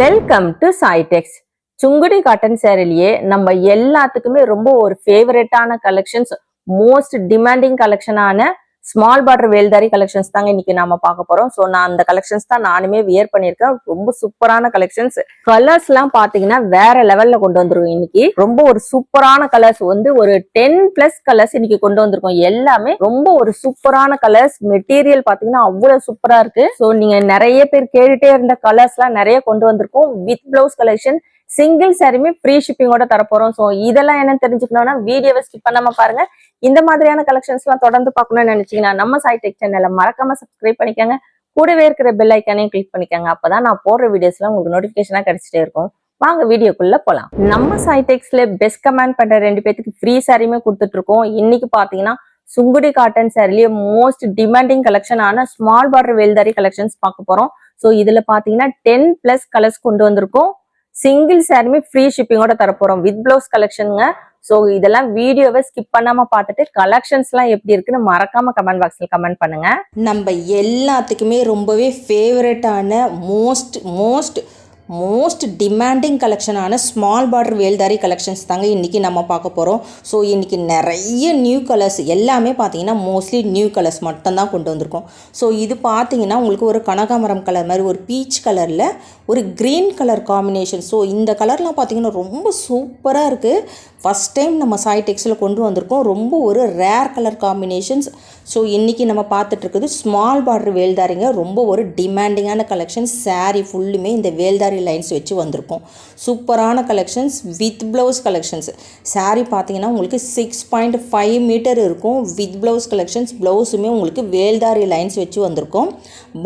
Welcome to Saitex Sungudi cotton சேரீலயே நம்ம எல்லாத்துக்குமே ரொம்ப ஒரு ஃபேவரட்டான கலெக்ஷன்ஸ் மோஸ்ட் டிமாண்டிங் கலெக்ஷனான ஸ்மால் பார்டர் வேல்தாரி கலெக்ஷன்ஸ் தாங்க இன்னைக்கு நாம பார்க்க போறோம். ஸோ நான் அந்த கலெக்ஷன்ஸ் தான் நானுமே வியர் பண்ணியிருக்கேன். ரொம்ப சூப்பரான கலெக்ஷன்ஸ் கலர்ஸ் எல்லாம் பாத்தீங்கன்னா வேற லெவல்ல கொண்டு வந்திருக்கோம் இன்னைக்கு. ரொம்ப ஒரு சூப்பரான கலர்ஸ் வந்து ஒரு டென் பிளஸ் கலர்ஸ் இன்னைக்கு கொண்டு வந்திருக்கோம். எல்லாமே ரொம்ப ஒரு சூப்பரான கலர்ஸ் மெட்டீரியல் பாத்தீங்கன்னா அவ்வளவு சூப்பரா இருக்கு. ஸோ நீங்க நிறைய பேர் கேட்டுட்டே இருந்த கலர்ஸ் எல்லாம் நிறைய கொண்டு வந்திருக்கோம். வித் பிளவுஸ் கலெக்ஷன் சிங்கிள் சாரியுமே ஃப்ரீ ஷிப்பிங்கோட தரப்போறோம். ஸோ இதெல்லாம் என்னன்னு தெரிஞ்சுக்கணும்னா வீடியோவை ஸ்கிப் பண்ணாம பாருங்க. இந்த மாதிரியான கலெக்ஷன்ஸ் எல்லாம் தொடர்ந்து பார்க்கணும்னு நினைச்சீங்கன்னா நம்ம சாய் டெக் சேனலை மறக்காம சப்ஸ்கிரைப் பண்ணிக்கோங்க. கூடவே இருக்கிற பெல் ஐக்கானையும் கிளிக் பண்ணிக்கோங்க. அப்பதான் நான் போடுற வீடியோஸ்லாம் உங்களுக்கு நோட்டிபிகேஷனா கிடைச்சிட்டே இருக்கும். வாங்க வீடியோக்குள்ள போலாம். நம்ம சைடெக்ஸ்ல பெஸ்ட் கமெண்ட் பண்ற ரெண்டு பேத்துக்கு ஃப்ரீ சாரியுமே கொடுத்துட்டு இருக்கோம் இன்னைக்கு பாத்தீங்கன்னா சுங்குடி காட்டன் சாரிலேயே மோஸ்ட் டிமாண்டிங் கலெக்ஷன் ஆன ஸ்மால் பார்டர் வேல்தாரி கலெக்ஷன்ஸ் பார்க்க போறோம். ஸோ இதுல பாத்தீங்கன்னா டென் பிளஸ் கலர்ஸ் கொண்டு வந்திருக்கோம். சிங்கிள் சாரியுமே ஃப்ரீ ஷிப்பிங்கோட தரப்போறோம். வித் பிளவுஸ் கலெக்ஷனுங்க ஸோ இதெல்லாம் வீடியோவை ஸ்கிப் பண்ணாம பார்த்துட்டு கலெக்ஷன்ஸ்லாம் எப்படி இருக்குன்னு மறக்காம கமெண்ட் பாக்ஸ்ல கமெண்ட் பண்ணுங்க. நம்ம எல்லாத்துக்குமே ரொம்பவே ஃபேவரட்டான மோஸ்ட் மோஸ்ட் மோஸ்ட் டிமாண்டிங் கலெக்ஷனான ஸ்மால் பார்டர் வேல்தாரி கலெக்ஷன்ஸ் தாங்க இன்றைக்கி நம்ம பார்க்க போகிறோம் ஸோ இன்றைக்கி நிறைய நியூ கலர்ஸ் எல்லாமே பார்த்தீங்கன்னா மோஸ்ட்லி நியூ கலர்ஸ் மட்டும்தான் கொண்டு வந்திருக்கோம். ஸோ இது பார்த்தீங்கன்னா உங்களுக்கு ஒரு கனகாமரம் கலர் மாதிரி ஒரு பீச் கலரில் ஒரு க்ரீன் கலர் காம்பினேஷன் ஸோ இந்த கலர்லாம் பார்த்தீங்கன்னா ரொம்ப சூப்பராக இருக்குது ஃபஸ்ட் டைம் நம்ம சாய் டெக்ஸில் கொண்டு வந்திருக்கோம். ரொம்ப ஒரு ரேர் கலர் காம்பினேஷன்ஸ் ஸோ இன்றைக்கி நம்ம பார்த்துட்ருக்குது ஸ்மால் பார்டர் வேல்தாரிங்க. ரொம்ப ஒரு டிமாண்டிங்கான கலெக்ஷன் சாரீ ஃபுல்லுமே இந்த வேல்தாரி லைன்ஸ் வச்சு வந்திருக்கும். சூப்பரான collections with blouse collections saree பார்த்தீங்கன்னா உங்களுக்கு சிக்ஸ் பாயிண்ட் ஃபைவ் மீட்டர் இருக்கும். வித் ப்ளவுஸ் கலெக்ஷன்ஸ் ப்ளவுஸுமே உங்களுக்கு வேல்தாரி லைன்ஸ் வச்சு வந்திருக்கும்.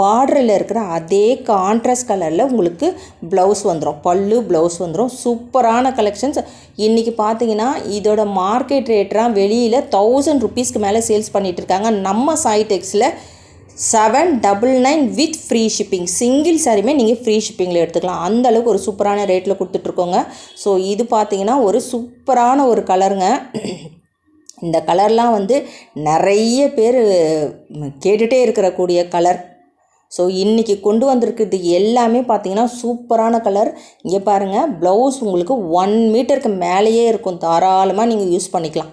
பார்டரில் இருக்கிற அதே கான்ட்ராஸ்ட் கலரில் உங்களுக்கு ப்ளவுஸ் வந்துடும் பல்லு ப்ளவுஸ் வந்துடும் சூப்பரான கலெக்ஷன்ஸ் இன்றைக்கி பார்த்தீங்கன்னா இதோட மார்க்கெட் ரேட்லாம் வெளியில் தௌசண்ட் ருபீஸ்க்கு மேலே சேல்ஸ் பண்ணிகிட்டு இருக்காங்க. நம்ம சாய்டெக்ஸில் seven double nine with free shipping single சாரியுமே நீங்கள் ஃப்ரீ ஷிப்பிங்கில் எடுத்துக்கலாம். அந்த அளவுக்கு ஒரு சூப்பரான ரேட்டில் கொடுத்துட்ருக்கோங்க. ஸோ இது பார்த்தீங்கன்னா ஒரு சூப்பரான ஒரு கலருங்க இந்த கலர்லாம் வந்து நிறைய பேர் கேட்டுகிட்டே இருக்கிறக்கூடிய கலர் ஸோ இன்றைக்கி கொண்டு வந்திருக்கிறது எல்லாமே பார்த்திங்கன்னா சூப்பரான கலர் இங்கே பாருங்கள் ப்ளவுஸ் உங்களுக்கு ஒன் மீட்டருக்கு மேலேயே இருக்கும். தாராளமாக நீங்கள் யூஸ் பண்ணிக்கலாம்.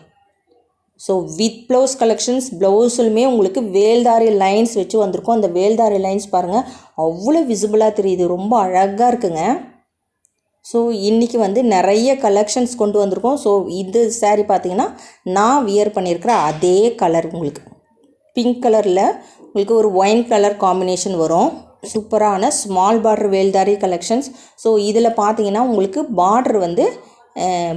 ஸோ வித் ப்ளவுஸ் கலெக்ஷன்ஸ் ப்ளவுஸுலுமே உங்களுக்கு வேல்தாரி லைன்ஸ் வச்சு வந்திருக்கும். அந்த வேல்தாரி லைன்ஸ் பாருங்கள் அவ்வளோ விசிபிளாக தெரியுது. ரொம்ப அழகாக இருக்குங்க. ஸோ இன்றைக்கி வந்து நிறைய கலெக்ஷன்ஸ் கொண்டு வந்திருக்கோம். ஸோ இது சாரீ பார்த்தீங்கன்னா நான் வியர் பண்ணியிருக்கிற அதே கலர் உங்களுக்கு. பிங்க் கலரில் உங்களுக்கு ஒரு ஒயின் கலர் காம்பினேஷன் வரும். சூப்பரான small border Veldhari collections so இதில் பார்த்தீங்கன்னா உங்களுக்கு பார்டர் வந்து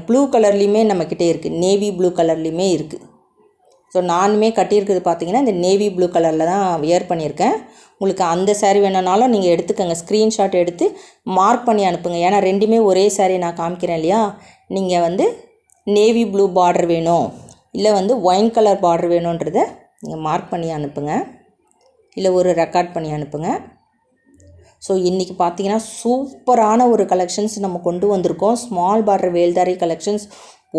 ப்ளூ கலர்லேயுமே நம்மக்கிட்டே இருக்குது நேவி ப்ளூ கலர்லேயுமே இருக்குது ஸோ நானுமே கட்டியிருக்கிறது பார்த்தீங்கன்னா இந்த நேவி ப்ளூ கலரில் தான் வியர் பண்ணியிருக்கேன். உங்களுக்கு அந்த சாரீ வேணுனாலும் நீங்கள் எடுத்துக்கோங்க. ஸ்க்ரீன்ஷாட் எடுத்து மார்க் பண்ணி அனுப்புங்க. ஏன்னா ரெண்டுமே ஒரே சாரீ நான் காமிக்கிறேன் இல்லையா? நீங்கள் வந்து நேவி ப்ளூ பார்டர் வேணும். இல்லை வந்து ஒயின் கலர் பார்டர் வேணுன்றத நீங்கள் மார்க் பண்ணி அனுப்புங்க. இல்லை ஒரு ரெக்கார்ட் பண்ணி அனுப்புங்க. ஸோ இன்றைக்கி பார்த்தீங்கன்னா சூப்பரான ஒரு கலெக்ஷன்ஸ் நம்ம கொண்டு வந்திருக்கோம். ஸ்மால் பார்டர் வேல்தாரி கலெக்ஷன்ஸ்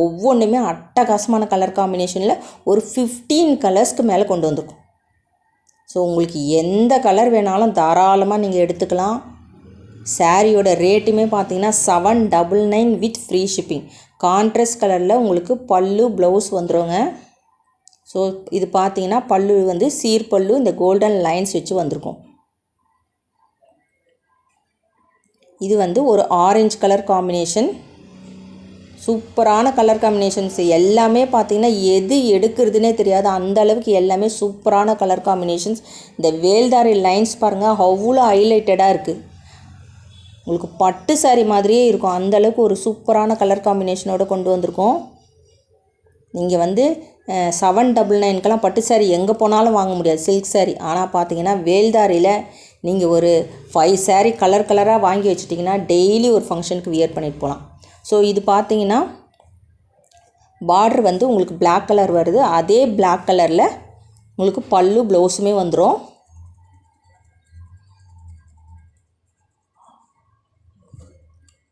ஒவ்வொன்றுமே அட்டகாசமான கலர் காம்பினேஷனில் ஒரு ஃபிஃப்டீன் கலர்ஸ்க்கு மேலே கொண்டு வந்திருக்கும். ஸோ உங்களுக்கு எந்த கலர் வேணாலும் தாராளமாக நீங்கள் எடுத்துக்கலாம். சாரியோட ரேட்டுமே பார்த்தீங்கன்னா seven double nine with free shipping contrast கலரில் உங்களுக்கு பல்லு ப்ளவுஸ் வந்துருங்க. ஸோ இது பார்த்தீங்கன்னா பல்லு வந்து சீர் பல்லு இந்த கோல்டன் லைன்ஸ் வச்சு வந்திருக்கும். இது வந்து ஒரு ஆரஞ்சு கலர் காம்பினேஷன் சூப்பரான கலர் காம்பினேஷன்ஸ் எல்லாமே பார்த்தீங்கன்னா எது எடுக்கிறதுனே தெரியாது. அந்த அளவுக்கு எல்லாமே சூப்பரான கலர் காம்பினேஷன்ஸ் இந்த வேல்தாரி லைன்ஸ் பாருங்கள் அவ்வளோ ஹைலைட்டடாக இருக்குது உங்களுக்கு பட்டு saree மாதிரியே இருக்கும். அந்தளவுக்கு ஒரு சூப்பரான கலர் காம்பினேஷனோடு கொண்டு வந்திருக்கோம். நீங்கள் வந்து செவன் டபுள் நைனுக்கெல்லாம் பட்டு சாரீ எங்கே போனாலும் வாங்க முடியாது. சில்க் சாரீ ஆனால் பார்த்தீங்கன்னா வேல்தாரியில் நீங்கள் ஒரு ஃபைவ் சாரீ கலர் கலராக வாங்கி வச்சிட்டிங்கன்னா டெய்லி ஒரு ஃபங்க்ஷனுக்கு வியர் பண்ணிட்டு போகலாம். ஸோ இது பார்த்தீங்கன்னா பார்டர் வந்து உங்களுக்கு பிளாக் கலர் வருது. அதே பிளாக் கலரில் உங்களுக்கு பல்லு ப்ளவுஸுமே வந்துடும்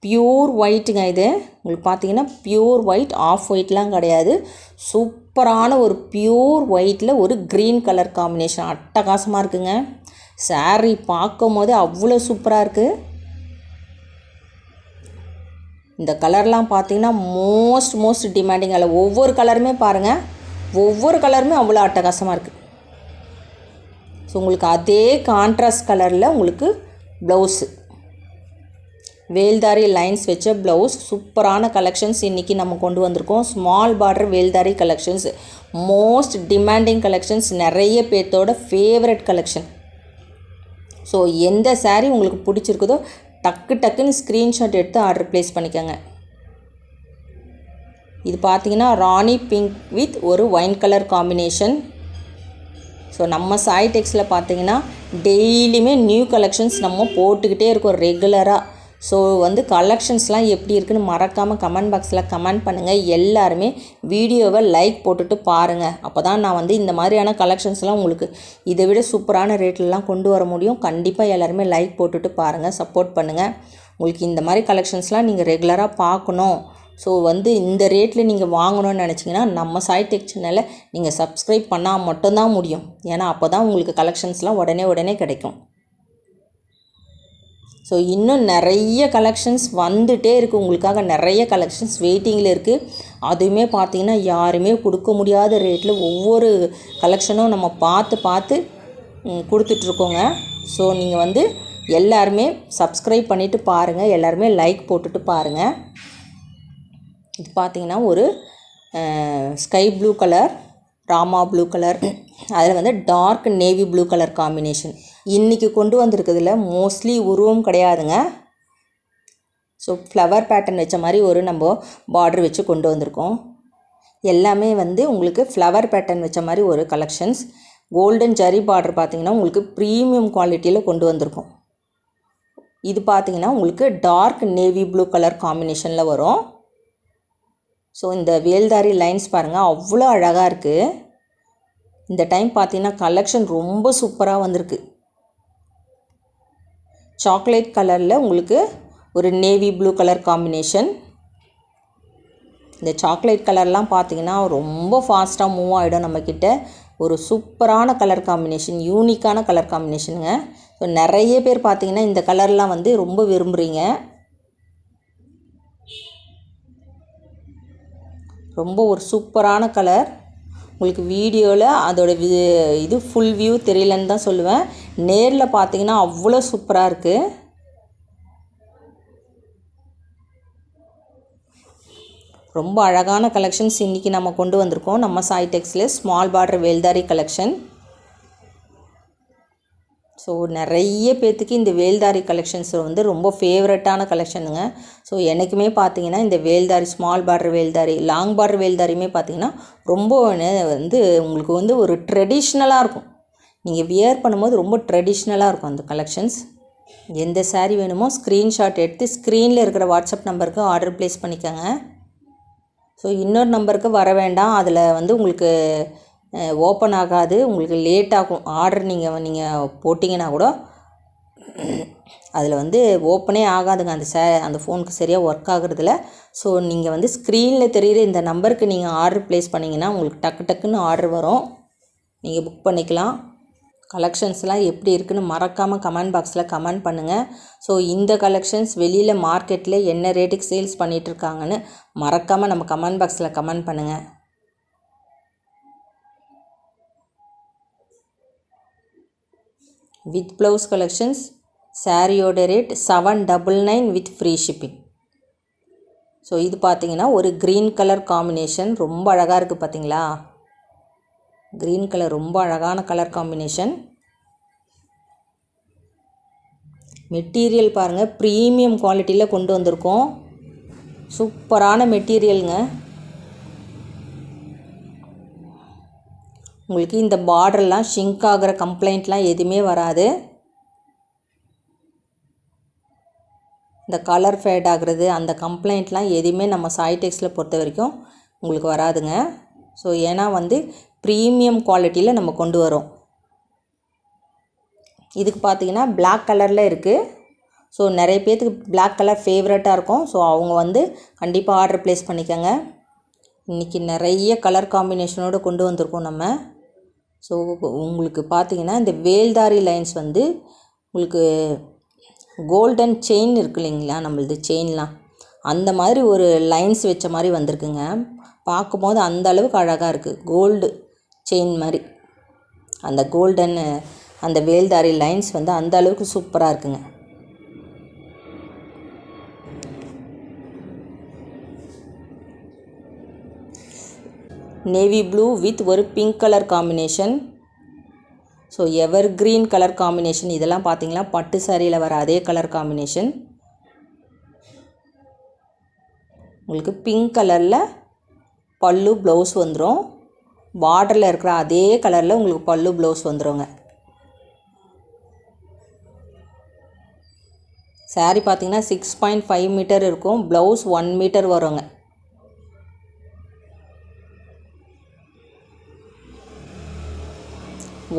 பியூர் ஒயிட்டுங்க இது. உங்களுக்கு பார்த்தீங்கன்னா பியூர் ஒயிட் ஆஃப் ஒயிட்லாம் கிடையாது. சூப்பரான ஒரு பியூர் ஒயிட்டில் ஒரு க்ரீன் கலர் காம்பினேஷன் அட்டகாசமாக இருக்குங்க. Saree பார்க்கும் போதே அவ்வளோ சூப்பராக இருக்குது இந்த கலர்லாம் பார்த்தீங்கன்னா மோஸ்ட் மோஸ்ட் டிமாண்டிங் அதில் ஒவ்வொரு கலருமே பாருங்கள் ஒவ்வொரு கலருமே அவ்வளோ அட்டகாசமாக இருக்குது ஸோ உங்களுக்கு அதே கான்ட்ராஸ்ட் கலரில் உங்களுக்கு ப்ளவுஸு வேல்தாரி லைன்ஸ் வச்ச ப்ளவுஸ் சூப்பரான கலெக்ஷன்ஸ் இன்றைக்கி நம்ம கொண்டு வந்திருக்கோம். Small border Veldhari collections most demanding collections நிறைய பேர்த்தோட ஃபேவரட் கலெக்ஷன் ஸோ எந்த சாரீ உங்களுக்கு பிடிச்சிருக்குதோ டக்கு டக்குன்னு ஸ்க்ரீன்ஷாட் எடுத்து ஆர்டர் ப்ளேஸ் பண்ணிக்கோங்க. இது பார்த்தீங்கன்னா ராணி பிங்க் வித் ஒரு ஒயின் கலர் காம்பினேஷன் ஸோ நம்ம சாய் டெக்ஸில் பார்த்தீங்கன்னா டெய்லியுமே நியூ கலெக்ஷன்ஸ் நம்ம போட்டுக்கிட்டே இருக்கோம் ரெகுலராக ஸோ வந்து கலெக்ஷன்ஸ்லாம் எப்படி இருக்குன்னு மறக்காமல் கமெண்ட் பாக்ஸில் கமெண்ட் பண்ணுங்கள் எல்லாருமே வீடியோவை லைக் போட்டுட்டு பாருங்கள் அப்போ தான் நான் வந்து இந்த மாதிரியான கலெக்ஷன்ஸ்லாம் உங்களுக்கு இதை விட சூப்பரான ரேட்லலாம் கொண்டு வர முடியும். கண்டிப்பாக எல்லாருமே லைக் போட்டுட்டு பாருங்கள் சப்போர்ட் பண்ணுங்கள் உங்களுக்கு இந்த மாதிரி கலெக்ஷன்ஸ்லாம் நீங்கள் ரெகுலராக பார்க்கணும். ஸோ வந்து இந்த ரேட்டில் நீங்கள் வாங்கணும்னு நினச்சிங்கன்னா நம்ம சாய் டெக் சேனலை நீங்கள் சப்ஸ்கிரைப் பண்ணால் மட்டும்தான் முடியும். ஏன்னா அப்போ தான் உங்களுக்கு கலெக்ஷன்ஸ்லாம் உடனே உடனே கிடைக்கும். ஸோ இன்னும் நிறைய கலெக்ஷன்ஸ் வந்துகிட்டே இருக்குது உங்களுக்காக நிறைய கலெக்ஷன்ஸ் வெயிட்டிங்கில் இருக்குது அதுவுமே பார்த்தீங்கன்னா யாருமே கொடுக்க முடியாத ரேட்டில் ஒவ்வொரு கலெக்ஷனும் நம்ம பார்த்து பார்த்து கொடுத்துட்ருக்கோங்க ஸோ நீங்கள் வந்து எல்லாருமே சப்ஸ்கிரைப் பண்ணிவிட்டு பாருங்கள் எல்லாருமே லைக் போட்டுட்டு பாருங்கள் இது பார்த்தீங்கன்னா ஒரு sky blue colour Rama blue colour அதில் வந்து dark navy blue colour combination இன்றைக்கி கொண்டு வந்திருக்கிறதுல மோஸ்ட்லி உருவம் கிடையாதுங்க. ஸோ ஃப்ளவர் பேட்டர்ன் வச்ச மாதிரி ஒரு நம்ம பார்டர் வச்சு கொண்டு வந்திருக்கோம். எல்லாமே வந்து உங்களுக்கு ஃப்ளவர் பேட்டர்ன் வச்ச மாதிரி ஒரு கலெக்ஷன்ஸ் கோல்டன் ஜரி பார்டர் பார்த்திங்கன்னா உங்களுக்கு ப்ரீமியம் குவாலிட்டியில் கொண்டு வந்திருக்கோம். இது பார்த்தீங்கன்னா உங்களுக்கு டார்க் நேவி ப்ளூ கலர் காம்பினேஷனில் வரும். ஸோ இந்த வேல்தாரி லைன்ஸ் பாருங்கள் அவ்வளோ அழகாக இருக்குது இந்த டைம் பார்த்தீங்கன்னா கலெக்ஷன் ரொம்ப சூப்பராக வந்திருக்கு. சாக்லேட் கலரில் உங்களுக்கு ஒரு நேவி ப்ளூ கலர் காம்பினேஷன். இந்த சாக்லேட் கலர்லாம் பார்த்தீங்கன்னா ரொம்ப ஃபாஸ்ட்டாக மூவ் ஆகிடும் நம்மக்கிட்ட ஒரு சூப்பரான கலர் காம்பினேஷன் யூனிக்கான கலர் காம்பினேஷனுங்க. ஸோ நிறைய பேர் பார்த்திங்கன்னா இந்த கலர்லாம் வந்து ரொம்ப விரும்புகிறீங்க ரொம்ப ஒரு சூப்பரான கலர். உங்களுக்கு வீடியோவில் அதோட வி இது ஃபுல் வியூ தெரியலன்னு தான் சொல்லுவேன். நேரில் பார்த்தீங்கன்னா அவ்வளோ சூப்பராக இருக்குது ரொம்ப அழகான கலெக்ஷன்ஸ் இன்றைக்கி நம்ம கொண்டு வந்திருக்கோம். நம்ம Sai டெக்ஸில் small border Veldhari collection so நிறைய பேர்த்துக்கு இந்த வேல்தாரி கலெக்ஷன்ஸ் வந்து ரொம்ப ஃபேவரட்டான கலெக்ஷனுங்க ஸோ எனக்குமே பார்த்தீங்கன்னா இந்த Veldhari small border Veldhari long border வேல்தாரியுமே பார்த்தீங்கன்னா ரொம்ப வந்து உங்களுக்கு வந்து ஒரு ட்ரெடிஷ்னலாக இருக்கும். நீங்கள் வியர் பண்ணும்போது ரொம்ப ட்ரெடிஷ்னலாக இருக்கும் அந்த கலெக்ஷன்ஸ் எந்த சாரீ வேணுமோ ஸ்க்ரீன்ஷாட் எடுத்து ஸ்க்ரீனில் இருக்கிற வாட்ஸ்அப் நம்பருக்கு ஆர்டர் ப்ளேஸ் பண்ணிக்கோங்க. ஸோ இன்னொரு நம்பருக்கு வர வேண்டாம். அதில் வந்து உங்களுக்கு ஓப்பன் ஆகாது. உங்களுக்கு லேட் ஆகும். ஆர்டர் நீங்கள் நீங்கள் போட்டிங்கன்னா கூட அதில் வந்து ஓப்பனே ஆகாதுங்க. அந்த சே அந்த ஃபோனுக்கு சரியாக ஒர்க் ஆகுறதில்ல ஸோ நீங்கள் வந்து ஸ்க்ரீனில் தெரிகிற இந்த நம்பருக்கு நீங்கள் ஆர்டர் ப்ளேஸ் பண்ணிங்கன்னா உங்களுக்கு டக்கு டக்குன்னு ஆர்டர் வரும். நீங்கள் புக் பண்ணிக்கலாம். கலெக்ஷன்ஸ்லாம் எப்படி இருக்குன்னு மறக்காமல் கமெண்ட் பாக்ஸில் கமெண்ட் பண்ணுங்கள் ஸோ இந்த கலெக்ஷன்ஸ் வெளியில் மார்க்கெட்டில் என்ன ரேட்டுக்கு சேல்ஸ் பண்ணிகிட்ருக்காங்கன்னு மறக்காமல் நம்ம கமெண்ட் பாக்ஸில் கமெண்ட் பண்ணுங்கள் வித் ப்ளவுஸ் கலெக்ஷன்ஸ் சாரியோட rate seven double nine with free shipping so இது பார்த்தீங்கன்னா ஒரு க்ரீன் கலர் காம்பினேஷன் ரொம்ப அழகாக இருக்குது பார்த்தீங்களா க்ரீன் கலர் ரொம்ப அழகான கலர் காம்பினேஷன் மெட்டீரியல் பாருங்கள் ப்ரீமியம் குவாலிட்டியில் கொண்டு வந்திருக்கோம். சூப்பரான மெட்டீரியலுங்க உங்களுக்கு இந்த பார்டர்லாம் ஷிங்க் ஆகிற கம்ப்ளைண்ட்லாம் எதுவுமே வராது. இந்த கலர் ஃபேட் ஆகிறது அந்த கம்ப்ளைண்ட்லாம் எதுவுமே நம்ம சாய்டெக்ஸில் பொறுத்த வரைக்கும் உங்களுக்கு வராதுங்க. ஸோ ஏன்னா வந்து ப்ரீமியம் குவாலிட்டியில் நம்ம கொண்டு வரோம். இதுக்கு பார்த்தீங்கன்னா பிளாக் கலரில் இருக்குது ஸோ நிறைய பேர்த்துக்கு பிளாக் கலர் ஃபேவரட்டாக இருக்கும். ஸோ அவங்க வந்து கண்டிப்பாக ஆர்டர் ப்ளேஸ் பண்ணிக்கோங்க. இன்றைக்கி நிறைய கலர் காம்பினேஷனோடு கொண்டு வந்திருக்கோம் நம்ம. ஸோ உங்களுக்கு பார்த்தீங்கன்னா இந்த வேல்தாரி லைன்ஸ் வந்து உங்களுக்கு கோல்டன் செயின் இருக்கு இல்லைங்களா? நம்மளது செயின்லாம் அந்த மாதிரி ஒரு லைன்ஸ் வச்ச மாதிரி வந்திருக்குங்க. பார்க்கும்போது அந்த அளவுக்கு அழகாக இருக்குது கோல்டு செயின் மாதிரி. அந்த கோல்டன் அந்த வேல்தாரி லைன்ஸ் வந்து அந்த அளவுக்கு சூப்பராக இருக்குங்க. நேவி ப்ளூ வித் ஒரு pink colour combination so ever green colour combination இதெல்லாம் பார்த்தீங்கன்னா பட்டு சாரியில் வர அதே கலர் காம்பினேஷன் உங்களுக்கு பிங்க் கலரில் பல்லு ப்ளவுஸ் வந்துடும் பார்டரில் இருக்கிற அதே கலரில் உங்களுக்கு பல்லு ப்ளவுஸ் வந்துடுங்க saree பார்த்தீங்கன்னா சிக்ஸ் பாயிண்ட் ஃபைவ் மீட்டர் இருக்கும். ப்ளவுஸ் ஒன் மீட்டர் வருங்க.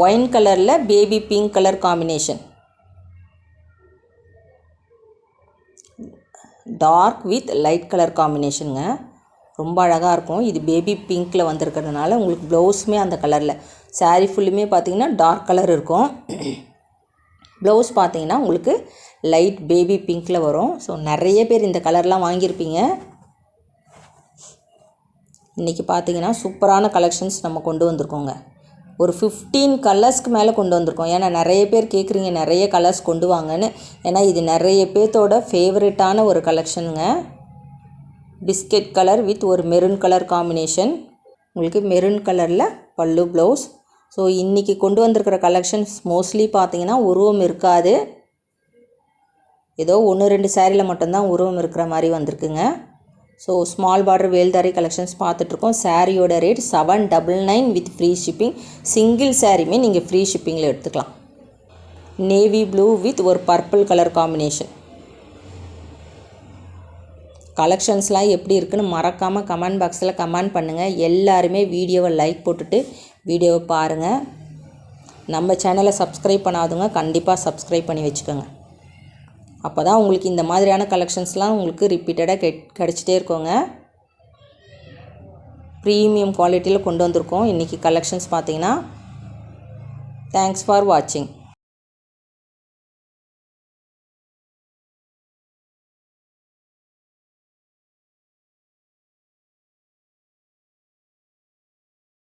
ஒயின் கலரில் baby pink colour combination dark with light colour காம்பினேஷனுங்க ரொம்ப அழகாக இருக்கும். இது பேபி பிங்க்கில் வந்திருக்கிறதுனால உங்களுக்கு ப்ளவுஸுமே அந்த கலரில் சாரீ ஃபுல்லுமே பார்த்தீங்கன்னா டார்க் கலர் இருக்கும். ப்ளவுஸ் பார்த்தீங்கன்னா உங்களுக்கு லைட் பேபி பிங்க்கில் வரும். ஸோ நிறைய பேர் இந்த கலர்லாம் வாங்கியிருப்பீங்க. இன்றைக்கி பார்த்தீங்கன்னா சூப்பரான கலெக்ஷன்ஸ் நம்ம கொண்டு வந்திருக்கோங்க. ஒரு ஃபிஃப்டீன் கலர்ஸ்க்கு மேலே கொண்டு வந்திருக்கோம். ஏன்னா நிறைய பேர் கேட்குறீங்க நிறைய கலர்ஸ் கொண்டு வாங்கன்னு. ஏன்னா இது நிறைய பேர்த்தோட ஃபேவரட்டான ஒரு கலெக்ஷனுங்க பிஸ்கெட் கலர் வித் ஒரு மெரூன் கலர் காம்பினேஷன் உங்களுக்கு மெரூன் கலரில் பல்லு ப்ளவுஸ் ஸோ இன்றைக்கி கொண்டு வந்திருக்கிற கலெக்ஷன்ஸ் மோஸ்ட்லி பார்த்தீங்கன்னா உருவம் இருக்காது. ஏதோ ஒன்று ரெண்டு சேரீயில் மட்டும்தான் உருவம் இருக்கிற மாதிரி வந்திருக்குங்க. ஸோ ஸ்மால் பார்டர் வேல்தாரி கலெக்ஷன்ஸ் பார்த்துட்ருக்கோம். சாரியோட rate seven double nine with free shipping single சாரியுமே நீங்கள் ஃப்ரீ ஷிப்பிங்கில் எடுத்துக்கலாம். நேவி ப்ளூ வித் ஒரு பர்பிள் கலர் காம்பினேஷன் கலெக்ஷன்ஸ்லாம் எப்படி இருக்குன்னு மறக்காமல் கமெண்ட் பாக்ஸில் கமெண்ட் பண்ணுங்கள் எல்லாருமே வீடியோவை லைக் போட்டுட்டு வீடியோவை பாருங்கள் நம்ம சேனலை சப்ஸ்கிரைப் பண்ணாதவங்க கண்டிப்பாக சப்ஸ்கிரைப் பண்ணி வச்சுக்கோங்க. அப்போ தான் உங்களுக்கு இந்த மாதிரியான கலெக்ஷன்ஸ்லாம் உங்களுக்கு ரிப்பீட்டடாக கெ கிடச்சிட்டே இருக்கோங்க. ப்ரீமியம் குவாலிட்டியில் கொண்டு வந்திருக்கோம். இன்றைக்கி கலெக்ஷன்ஸ் பார்த்தீங்கன்னா தேங்க்ஸ் ஃபார் வாட்சிங்